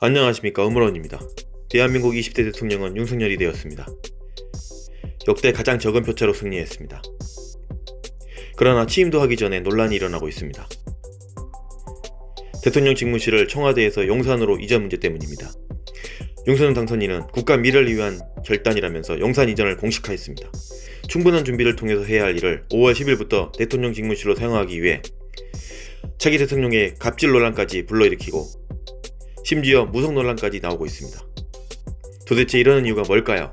안녕하십니까 음모론입니다. 대한민국 20대 대통령은 윤석열이 되었습니다. 역대 가장 적은 표차로 승리했습니다. 그러나 취임도 하기 전에 논란이 일어나고 있습니다. 대통령 직무실을 청와대에서 용산으로 이전 문제 때문입니다. 윤석열 당선인은 국가 미래를 위한 결단이라면서 용산 이전을 공식화했습니다. 충분한 준비를 통해서 해야 할 일을 5월 10일부터 대통령 직무실로 사용하기 위해 차기 대통령의 갑질 논란까지 불러일으키고 심지어 무속 논란까지 나오고 있습니다. 도대체 이러는 이유가 뭘까요?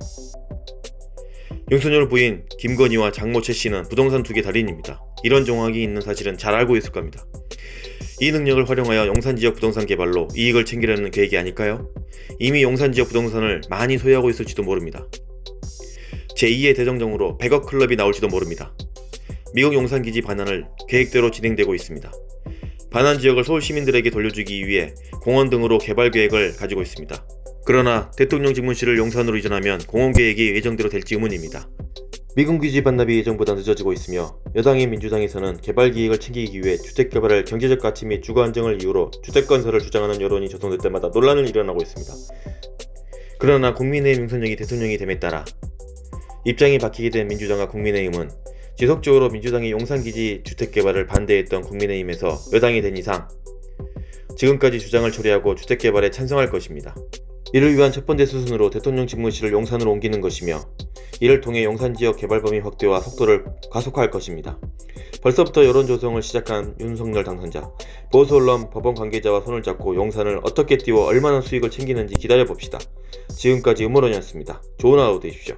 윤석열 부인 김건희와 장모 최 씨는 부동산 두개 달인입니다. 이런 정황이 있는 사실은 잘 알고 있을 겁니다. 이 능력을 활용하여 용산 지역 부동산 개발로 이익을 챙기려는 계획이 아닐까요? 이미 용산 지역 부동산을 많이 소유하고 있을지도 모릅니다. 제2의 대정정으로 100억 클럽이 나올지도 모릅니다. 미국 용산 기지 반환을 계획대로 진행되고 있습니다. 반환 지역을 서울 시민들에게 돌려주기 위해 공원 등으로 개발 계획을 가지고 있습니다. 그러나 대통령 집무실을 용산으로 이전하면 공원 계획이 예정대로 될지 의문입니다. 미군 기지 반납이 예정보다 늦어지고 있으며 여당인 민주당에서는 개발 기획을 챙기기 위해 주택 개발을 경제적 가치 및 주거 안정을 이유로 주택 건설을 주장하는 여론이 조성될 때마다 논란을 일어나고 있습니다. 그러나 국민의힘 윤석열이 대통령이 됨에 따라 입장이 바뀌게 된 민주당과 국민의힘은 지속적으로 민주당이 용산기지 주택개발을 반대했던 국민의힘에서 여당이 된 이상 지금까지 주장을 처리하고 주택개발에 찬성할 것입니다. 이를 위한 첫 번째 수순으로 대통령 집무실을 용산으로 옮기는 것이며 이를 통해 용산 지역 개발 범위 확대와 속도를 가속화할 것입니다. 벌써부터 여론 조성을 시작한 윤석열 당선자, 보수 언론, 법원 관계자와 손을 잡고 용산을 어떻게 띄워 얼마나 수익을 챙기는지 기다려 봅시다. 지금까지 음모론이었습니다. 좋은 하루 되십시오.